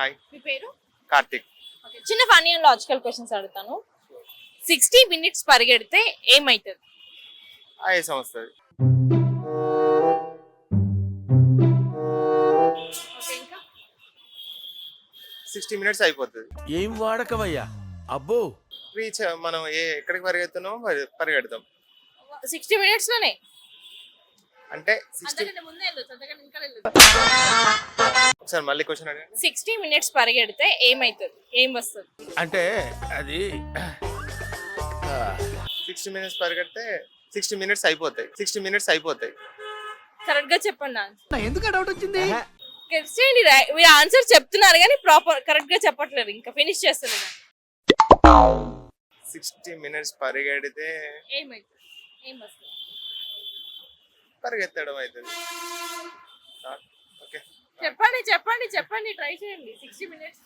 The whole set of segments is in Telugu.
హాయ్. మీ పేరు? కార్తిక్. ఓకే చిన్న ఫన్నీ అండ్ లాజికల్ క్వశ్చన్స్ అడుగుతాను. సిక్స్టీ మినిట్స్ పరిగెడితే ఏమవుతుంది ఆయాసం వస్తుంది సిక్స్టీ మినిట్స్ అయిపోతుంది. ఏం వాడకవయ్యా? అబ్బో. రీచ్ మనం ఏ ఎక్కడికి పరిగెడుతున్నామో పరి- పరిగెడతాం. సిక్స్టీ మినిట్స్లోనే అంటే సిక్స్టీ అంతకంటే ముందే వెళ్ళొచ్చు ఒకసారి మళ్ళీ క్వశ్చన్ అడగండి. సిక్స్టీ మినిట్స్ పరిగెడితే ఏమవుతుంది ఏం వస్తుంది? అంటే అది సిక్స్టీ మినిట్స్ పరిగెడితే సిక్స్టీ మినిట్స్ అయిపోతాయి. సిక్స్టీ మినిట్స్ అయిపోతాయి. కరెక్ట్గా చెప్పండి ఆన్సర్ ఎందుకు డౌట్ వచ్చింది? గెస్ చేయండి రా- మీరు ఆన్సర్ చెప్తున్నారు కానీ ప్రాపర్ కరెక్ట్గా చెప్పట్లేదు. ఇంకా ఫినిష్ చేస్తున్నారు సిక్స్టీ మినిట్స్ పరిగెడితే ఏమవుతుంది ఏం వస్తుంది? పరిగెత్తడం అవుతుంది ఓకే చెప్పండి చెప్పండి చెప్పండి. ట్రై చేయండి. సిక్స్టీ మినిట్స్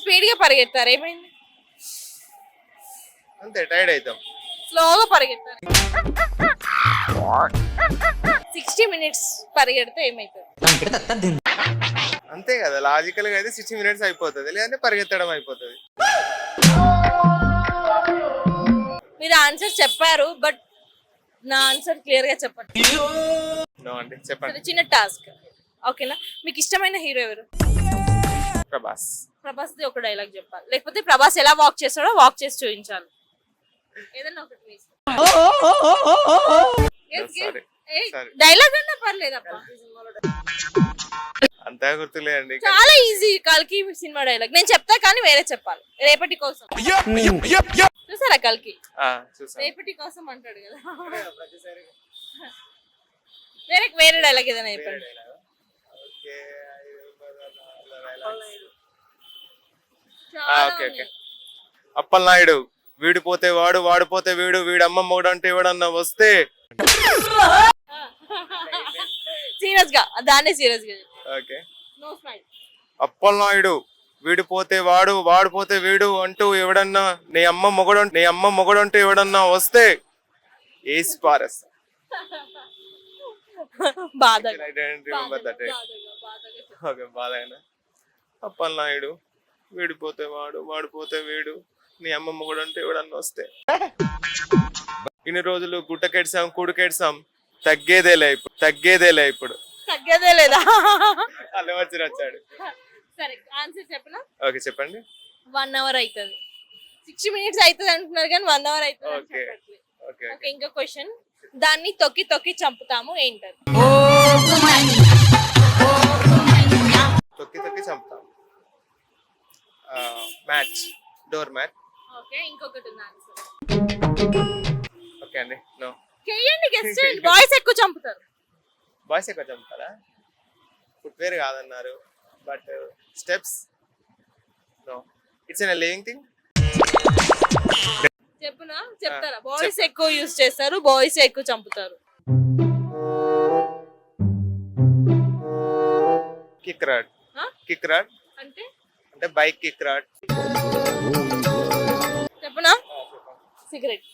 స్పీడ్గా పరిగెత్తారు? ఏమైంది? అంతే టైర్డ్ అవుతాం స్లోగా పరిగెత్తారు? సిక్స్టీ మినిట్స్ పరిగెడితే ఏమవుతుంది అంతే కదా లాజికల్గా అయితే సిక్స్టీ మినిట్స్ అయిపోతుంది. లేదంటే పరిగెత్తడం అయిపోతుంది. మీరు ఆన్సర్ చెప్పారు బట్ నా ఆన్సర్ క్లియర్గా చెప్పండి. నో అండి చెప్పండి సరే, చిన్న టాస్క్. ఓకేనా? మీకు ఇష్టమైన హీరో ఎవరు? ప్రభాస్. ప్రభాస్ ఒక డైలాగ్ చెప్పాలి. లేకపోతే ప్రభాస్ ఎలా వాక్ చేస్తాడో వాక్ చేసి చూపించాలి. ఏదన్నా ఒకటి మీ ఇష్టం. Yes, yes. Sorry. ఏయ్, Sorry. డైలాగ్ అన్నా పర్లేదప్పా. అంతా గుర్తులేదండి. చాలా ఈజీ కల్కి సినిమా డైలాగ్ నేను చెప్తా కానీ వేరే చెప్పాలి. రేపటి కోసం. చూసారా కల్కి? ఆ, చూసాను. రేపటి కోసం అంటాడు కదా. వేరే వేరే డైలాగ్ ఏదైనా చెప్పండి. ఓకే ఓకే అప్పలనాయుడు వీడిపోతే వాడు వాడిపోతే వీడు వీడమ్మ మొగుడు అంటే ఎవడన్నా వస్తే? సీరియస్గా దాన్నే సీరియస్గా ఓకే. అప్పలనాయుడు వీడిపోతే వాడు వాడిపోతే వీడు అంటూ ఎవడన్నా నీ అమ్మ మొగడు నీ అమ్మ మొగడు అంటూ ఎవడన్నా వస్తే? ఏసి పారస్ బాధగా. ఓకే అప్పలనాయుడు వీడిపోతే వాడు వాడిపోతే వీడు. నీ అమ్మ మొగడు అంటే ఎవడన్నా వస్తే. ఇన్ని రోజులు గుట్టకెడ్సాం కూడుకెడ్సాం తగ్గేదేలే ఇప్పుడు తగ్గేదేలే ఇప్పుడు. తగ్గేదే లేదా? అల్లు వచ్చి వచ్చాడు. సరే ఆన్సర్ చెప్పనా? ఓకే చెప్పండి. వన్ అవర్ అవుతుంది సిక్స్టీ మినిట్స్ అవుతుంది అంటున్నారు కానీ వన్ అవర్ అవుతుంది. ఓకే. ఓకే ఇంకో క్వశ్చన్. దాన్ని తొక్కి తొక్కి చంపుతాము ఏంటది? తొక్కి తొక్కి చంపుతాం మ్యాచ్ డోర్ మ్యాచ్. ఓకే ఇంకొకటి ఉంది ఆన్సర్? ఓకే అండి నో. చెయ్యండి గెస్ట్ చేయండి బాయ్స్ ఎక్కువ చంపుతారు. బాయ్స్ ఎక్కువ చంపుతారా? ఫుట్వేర్ కాదన్నారు but steps no it's an living thing చెప్తారా? బాయ్స్ ఎక్కువ యూస్ చేస్తారు బాయ్స్ ఎక్కువ చంపుతారు. Kick rod? కిక్ రాడ్ అంటే? అంటే బైక్ కిక్ రాడ్ చెప్పునా? సిగరెట్